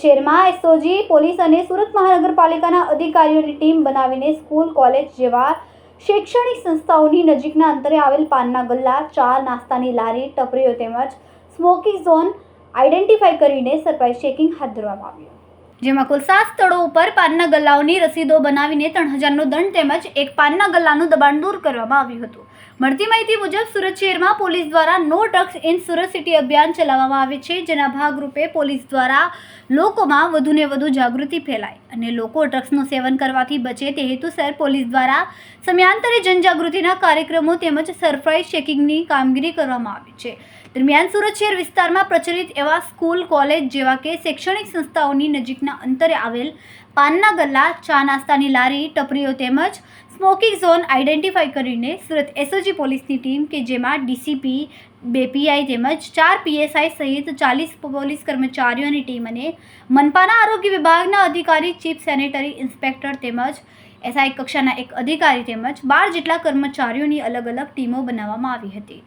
શહેરમાં SOG, police અને સુરત મહાનગરપાલિકાના અધિકારીઓની ટીમ બનાવીને સ્કૂલ, કોલેજ જેવા શૈક્ષણિક સંસ્થાઓની નજીકના અંતરે આવેલ પાનના ગલ્લા, ચા, નાસ્તાની લારી, ટપરીઓ તેમજ સ્મોકી ઝોન આઈડેન્ટિફાઈ કરીને સરપ્રાઇઝ ચેકિંગ હાથ ધરવામાં આવ્યું. જેમાં કુલ સાત સ્થળો ઉપર પાનના ગલ્લાઓની રસીદો બનાવીને ત્રણ હજારનો દંડ તેમજ એક પાનના ગલ્લાનું દબાણ દૂર કરવામાં આવ્યું હતું. મળતી માહિતી મુજબ સુરત શહેરમાં પોલીસ દ્વારા no drugs in Surat city અભિયાન ચલાવવામાં આવે છે, જેના ભાગરૂપે પોલીસ દ્વારા લોકોમાં વધુને વધુ જાગૃતિ ફેલાય. અને લોકો ડ્રગ્સનું સેવન કરવાથી બચે તે હેતુસર પોલીસ દ્વારા સમયાંતરે જનજાગૃતિના કાર્યક્રમો તેમજ સરપ્રાઇઝ ચેકિંગની કામગીરી કરવામાં આવી છે. દરમિયાન સુરત શહેર વિસ્તારમાં પ્રચલિત એવા સ્કૂલ, કોલેજ જેવા કે શૈક્ષણિક સંસ્થાઓની નજીકના અંતરે આવેલ પાનના ગલ્લા, ચા નાસ્તાની લારી, ટપરીઓ તેમજ સ્મોકિંગ ઝોન આઈડેન્ટિફાઈ કરીને સુરત એસઓજી પોલીસની ટીમ કે જેમાં ડીસીપી, બે પીઆઈ તેમજ ચાર પીએસઆઈ સહિત ચાલીસ પોલીસ કર્મચારીઓની ટીમ અને મનપાના આરોગ્ય વિભાગના અધિકારી, ચીફ સેનેટરી ઇન્સ્પેક્ટર તેમજ એસઆઈ કક્ષાના એક અધિકારી તેમજ બાર જેટલા કર્મચારીઓની અલગ અલગ ટીમો બનાવવામાં આવી હતી.